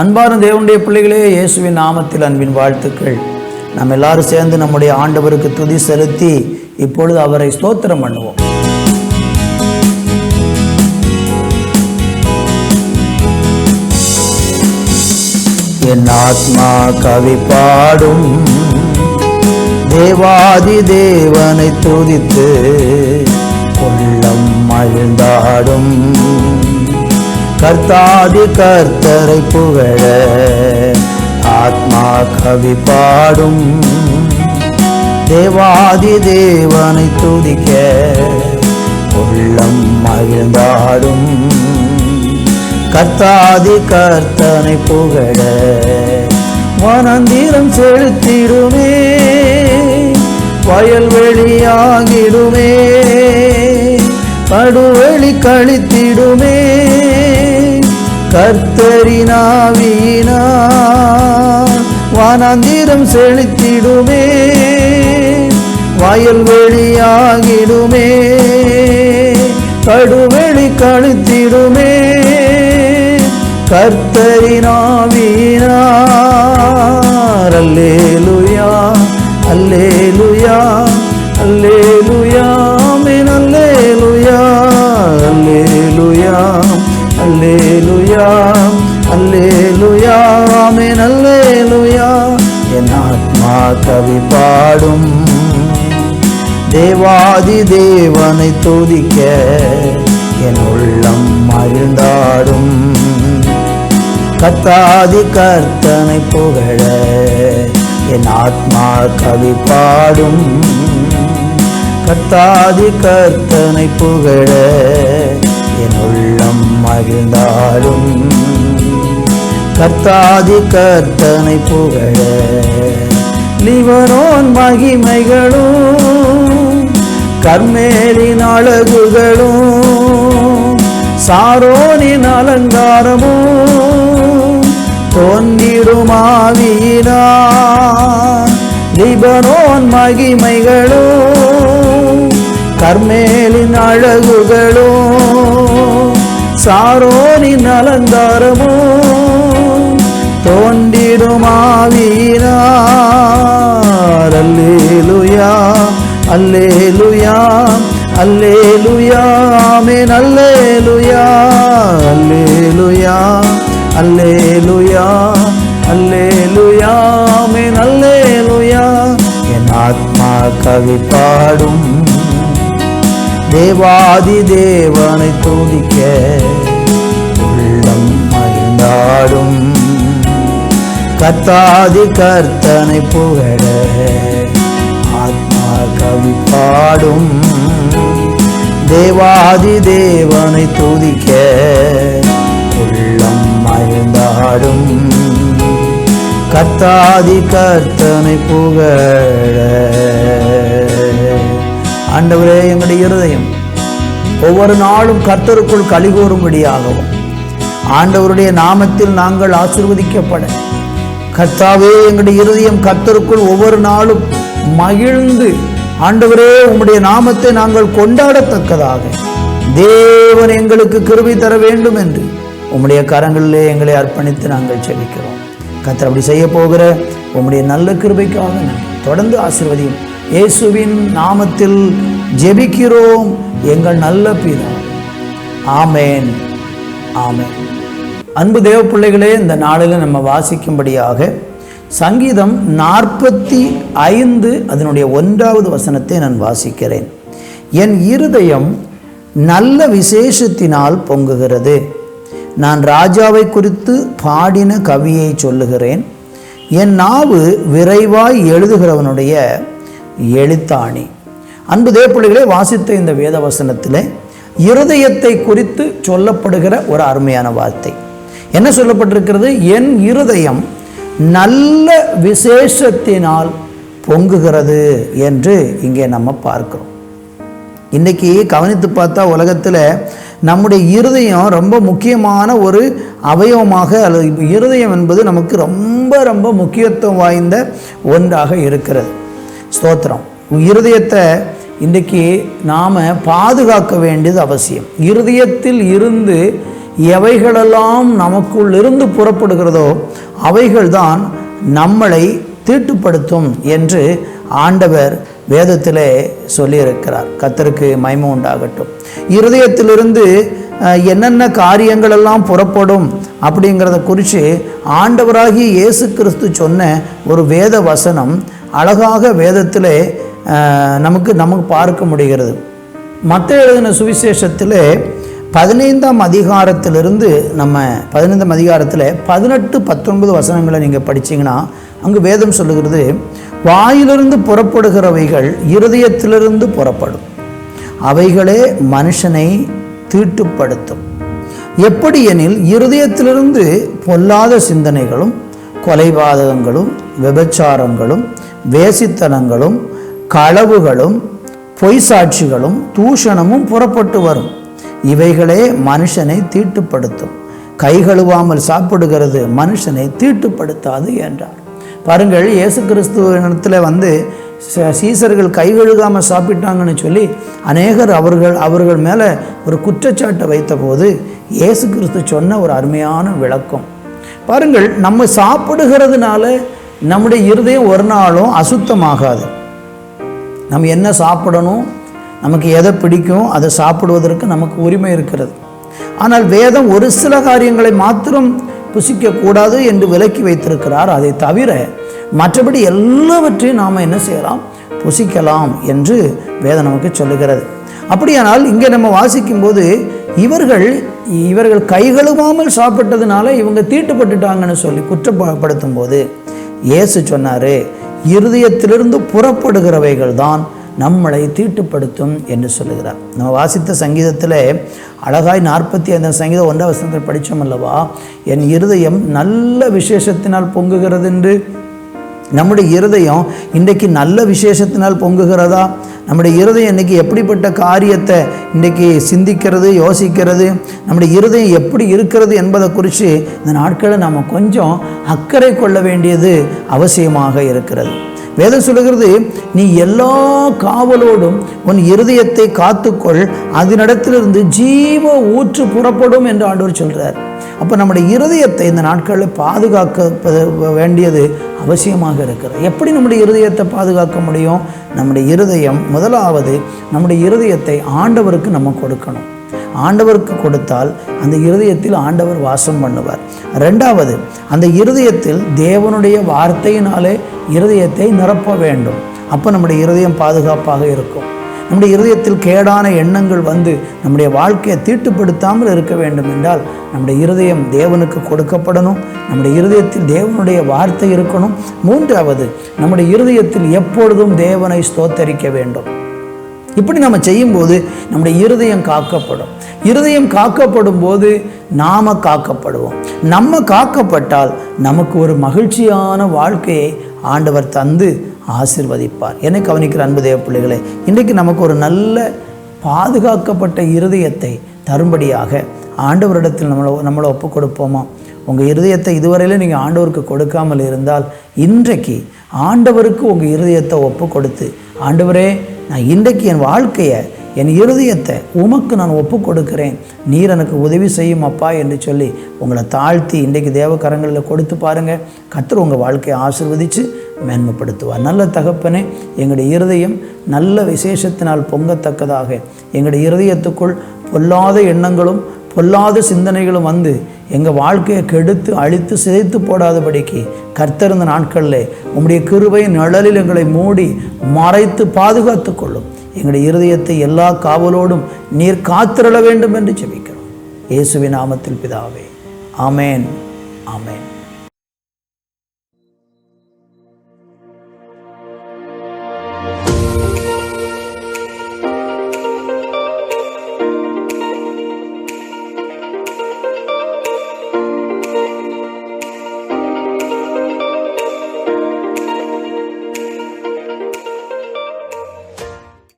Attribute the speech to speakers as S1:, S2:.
S1: அன்பான தேவனுடைய பிள்ளைகளே இயேசுவின் நாமத்தில் அன்பின் வாழ்த்துக்கள். நம்ம எல்லாரும் சேர்ந்து நம்முடைய ஆண்டவருக்கு துதி செலுத்தி இப்பொழுது அவரை ஸ்தோத்திரம் பண்ணுவோம். என் ஆத்மா கவி பாடும் தேவாதி தேவனை துதித்து உள்ளம் மகிழ்ந்தாடும். கர்த்தாதி கர்த்தரை புகழ ஆத்மா கவி பாடும். தேவாதி தேவனை துதிக்க உள்ளம் மகிழ்ந்தாடும். கர்த்தாதி கர்த்தனை புகழ வனந்திரம் செலுத்திடுமே வயல்வெளியாகிடுமே படுவெளி கழித்திடுமே கர்த்தரினாவினா வானந்திரம் செலுத்திடுமே. வயல்வெளியாகிடுமே கடுவெளி கழுத்திடுமே. கர்த்தரினாவினார் அல்லேலுயா அல்லேலு தேவாதி தேவனை துதிக்க என் உள்ளம் மகிழ்ந்தாடும். கத்தாதி கர்த்தனை புகழ என் ஆத்மா கவி பாடும். கத்தாதி கர்த்தனை புகழ என் உள்ளம் மகிழ்ந்தாடும். கர்த்தாதி கர்த்தனை புகழ லிவனோன் மகிமைகளும் கர்மேலின் அழகுகளும் சாரோனின் அலங்காரமும் தோன்றிடுமாவினா லிபனோன் மகிமைகளும் கர்மேலின் அழகுகளும் சாரோனின் அலங்காரமும் தோன்றிடுமாவி அல்லேலுயா ஆமேன் அல்லேலுயா அல்லேலுயா அல்லேலுயா அல்லேலுயா ஆமேன் அல்லேலுயா. என் ஆத்மா கவி பாடும் தேவாதி தேவனை துதிக்க உள்ளம் மகிழ்ந்தாடும். கத்தாதி கர்த்தனை புகழ ஆத்மா கவி பாடும். தேவாதி தேவனை துதிக்க உள்ளம் மகிழ்ந்தாடும் கத்தாதி கர்த்தனை புகழ. ஆண்டவரே எங்களுடைய இருதயம் ஒவ்வொரு நாளும் கர்த்தருக்குள் கலிகூறும்படியாகவும் ஆண்டவருடைய நாமத்தில் நாங்கள் ஆசிர்வதிக்கப்பட. கர்த்தாவே எங்களுடைய இருதயம் கர்த்தருக்குள் ஒவ்வொரு நாளும் மகிழ்ந்து ஆண்டவரே உம்முடைய நாமத்தை நாங்கள் கொண்டாடத்தக்கதாக. தேவன் எங்களுக்கு கிருபை தர வேண்டும் என்று உம்முடைய கரங்களிலே எங்களை அர்ப்பணித்து நாங்கள் செபிக்கிறோம். கத்தர் அப்படி செய்ய போகிற உம்முடைய நல்ல கிருபைக்காக தொடர்ந்து ஆசிர்வதியும். இயேசுவின் நாமத்தில் ஜெபிக்கிறோம் எங்கள் நல்ல பிதா. ஆமேன். ஆமேன். அன்பு தேவ பிள்ளைகளே இந்த நாளில் நம்ம வாசிக்கும்படியாக சங்கீதம் நாற்பத்தி ஐந்து அதனுடைய ஒன்றாவது வசனத்தை நான் வாசிக்கிறேன். என் இருதயம் நல்ல விசேஷத்தினால் பொங்குகிறது. நான் ராஜாவை குறித்து பாடின கவியை சொல்லுகிறேன். என் நாவு விரைவாய் எழுதுகிறவனுடைய எழுத்தாணி. அன்பு தேப்பிள்ளைகளே வாசித்த இந்த வேத வசனத்தில் இருதயத்தை குறித்து சொல்லப்படுகிற ஒரு அருமையான வார்த்தை. என்ன சொல்லப்பட்டிருக்கிறது? என் இருதயம் நல்ல விசேஷத்தினால் பொங்குகிறது என்று இங்கே நம்ம பார்க்கிறோம். இன்றைக்கி கவனித்து பார்த்தா உலகத்தில் நம்முடைய இருதயம் ரொம்ப முக்கியமான ஒரு அவயவமாக அல்லது இருதயம் என்பது நமக்கு ரொம்ப ரொம்ப முக்கியத்துவம் வாய்ந்த ஒன்றாக இருக்கிறது. ஸ்தோத்திரம். இருதயத்தை இன்றைக்கி நாம் பாதுகாக்க வேண்டியது அவசியம். இருதயத்தில் இருந்து எவைகளெல்லாம் நமக்குள் இருந்து புறப்படுகிறதோ அவைகள்தான் நம்மளை தீட்டுப்படுத்தும் என்று ஆண்டவர் வேதத்திலே சொல்லியிருக்கிறார். கத்தருக்கு மைமை உண்டாகட்டும். இருதயத்திலிருந்து என்னென்ன காரியங்கள் எல்லாம் புறப்படும் அப்படிங்கிறத குறித்து ஆண்டவராகிய இயேசு கிறிஸ்து சொன்ன ஒரு வேத வசனம் அழகாக வேதத்தில் நமக்கு நமக்கு பார்க்க முடிகிறது. மற்ற எழுதின சுவிசேஷத்திலே பதினைந்தாம் அதிகாரத்திலிருந்து நம்ம பதினைந்தாம் அதிகாரத்தில் பதினெட்டு பத்தொன்பது வசனங்களை நீங்கள் படிச்சீங்கன்னா அங்கு வேதம் சொல்லுகிறது வாயிலிருந்து புறப்படுகிறவைகள் இருதயத்திலிருந்து புறப்படும். அவைகளே மனுஷனை தீட்டுப்படுத்தும். எப்படி எனில் இருதயத்திலிருந்து பொல்லாத சிந்தனைகளும் கொலைபாதகங்களும் விபச்சாரங்களும் வேசித்தனங்களும் களவுகளும் பொய் சாட்சிகளும் தூஷணமும் புறப்பட்டு வரும். இவைகளே மனுஷனை தீட்டுப்படுத்தும். கை கழுவாமல் சாப்பிடுகிறது மனுஷனை தீட்டுப்படுத்தாது என்றார். பாருங்கள் இயேசு கிறிஸ்துவத்தில் வந்து ச- சீசர்கள் கை கழுகாமல் சாப்பிட்டாங்கன்னு சொல்லி அநேகர் அவர்கள் அவர்கள் மேலே ஒரு குற்றச்சாட்டை வைத்தபோது இயேசு கிறிஸ்து சொன்ன ஒரு அருமையான விளக்கம். பாருங்கள் நம்ம சாப்பிடுகிறதுனால நம்முடைய இருதயம் ஒரு நாளும் அசுத்தமாகாது. நம்ம என்ன சாப்பிடணும்? நமக்கு எதை பிடிக்கும் அதை சாப்பிடுவதற்கு நமக்கு உரிமை இருக்கிறது. ஆனால் வேதம் ஒரு சில காரியங்களை மாத்திரம் புசிக்கக்கூடாது என்று விலக்கி வைத்திருக்கிறார். அதை தவிர மற்றபடி எல்லாவற்றையும் நாம் என்ன செய்யலாம்? புசிக்கலாம் என்று வேதம் நமக்கு சொல்லுகிறது. அப்படியானால் இங்கே நம்ம வாசிக்கும்போது இவர்கள் இவர்கள் கைகழுவாமல் சாப்பிட்டதுனால இவங்க தீட்டுப்பட்டுட்டாங்கன்னு சொல்லி குற்றப்படுத்தும் போது இயேசு சொன்னார் இருதயத்திலிருந்து புறப்படுகிறவைகள் தான் நம்மளை தீட்டுப்படுத்தும் என்று சொல்லுகிறார். நம்ம வாசித்த சங்கீதத்தில் அழகாய் நாற்பத்தி ஐந்தாம் சங்கீதம் ஒன்றாம் வசனத்தில் படித்தோம் அல்லவா? என் இருதயம் நல்ல விசேஷத்தினால் பொங்குகிறது என்று நம்முடைய இருதயம் இன்றைக்கு நல்ல விசேஷத்தினால் பொங்குகிறதா? நம்முடைய இருதயம் இன்னைக்கு எப்படிப்பட்ட காரியத்தை இன்றைக்கி சிந்திக்கிறது யோசிக்கிறது? நம்முடைய இருதயம் எப்படி இருக்கிறது என்பதை குறித்து இந்த நாட்களை நாம் கொஞ்சம் அக்கறை கொள்ள வேண்டியது அவசியமாக இருக்கிறது. வேதம் சொல்லுகிறது நீ எல்லா காவலோடும் உன் இருதயத்தை காத்துக்கொள் அதனிடத்திலிருந்து ஜீவ ஊற்று புறப்படும் என்று ஆண்டவர் சொல்கிறார் அப்போ நம்முடைய இருதயத்தை இந்த நாட்களில் பாதுகாக்க வேண்டியது அவசியமாக இருக்கிறது. எப்படி நம்முடைய இருதயத்தை பாதுகாக்க முடியும்? நம்முடைய இருதயம் முதலாவது நம்முடைய இருதயத்தை ஆண்டவருக்கு நம்ம கொடுக்கணும். ஆண்டவருக்கு கொடுத்தால் அந்த இருதயத்தில் ஆண்டவர் வாசம் பண்ணுவார். ரெண்டாவது அந்த இருதயத்தில் தேவனுடைய வார்த்தையினாலே இருதயத்தை நிரப்ப வேண்டும். அப்போ நம்முடைய இருதயம் பாதுகாப்பாக இருக்கும். நம்முடைய இருதயத்தில் கேடான எண்ணங்கள் வந்து நம்முடைய வாழ்க்கையை தீட்டுப்படுத்தாமல் இருக்க வேண்டும் என்றால் நம்முடைய இருதயம் தேவனுக்கு கொடுக்கப்படணும். நம்முடைய இருதயத்தில் தேவனுடைய வார்த்தை இருக்கணும். மூன்றாவது நம்முடைய இருதயத்தில் எப்பொழுதும் தேவனை ஸ்தோத்தரிக்க வேண்டும். இப்படி நம்ம செய்யும்போது நம்முடைய இருதயம் காக்கப்படும். இருதயம் காக்கப்படும் போது நாம காக்கப்படுவோம். நம்ம காக்கப்பட்டால் நமக்கு ஒரு மகிழ்ச்சியான வாழ்க்கையை ஆண்டவர் தந்து ஆசிர்வதிப்பார். என்னை கவனிக்கிற அன்பு தேவ பிள்ளைகளே இன்றைக்கு நமக்கு ஒரு நல்ல பாதுகாக்கப்பட்ட இருதயத்தை தரும்படியாக ஆண்டவரிடத்தில் நம்மளை நம்மளை ஒப்பு கொடுப்போமா? உங்கள் இருதயத்தை இதுவரையிலும் நீங்கள் ஆண்டவருக்கு கொடுக்காமல் இருந்தால் இன்றைக்கு ஆண்டவருக்கு உங்கள் இருதயத்தை ஒப்பு கொடுத்து ஆண்டவரே நான் இன்றைக்கு என் வாழ்க்கையை என் இருதயத்தை உமக்கு நான் ஒப்பு கொடுக்கிறேன் நீர் எனக்கு உதவி செய்யும் அப்பா என்று சொல்லி உங்களை தாழ்த்தி இன்றைக்கு தேவக்கரங்களில் கொடுத்து பாருங்கள் கத்தர் உங்கள் வாழ்க்கையை ஆசிர்வதித்து மேன்மைப்படுத்துவார். நல்ல தகப்பனே எங்களுடைய இருதயம் நல்ல விசேஷத்தினால் பொங்கத்தக்கதாக. எங்களுடைய இருதயத்துக்குள் பொல்லாத எண்ணங்களும் பொல்லாத சிந்தனைகளும் வந்து எங்கள் வாழ்க்கையை கெடுத்து அழித்து சிதைத்து போடாதபடிக்கு கர்த்தருந்த நாட்களில் உம்முடைய கிருபை நிழலில் எங்களை மூடி மறைத்து பாதுகாத்து கொள்ளும். எங்களுடைய இருதயத்தை எல்லா காவலோடும் நீர் காத்திரள வேண்டும் என்று ஜெபிக்கிறோம். இயேசுவின் நாமத்தில் பிதாவே. ஆமேன். ஆமேன்.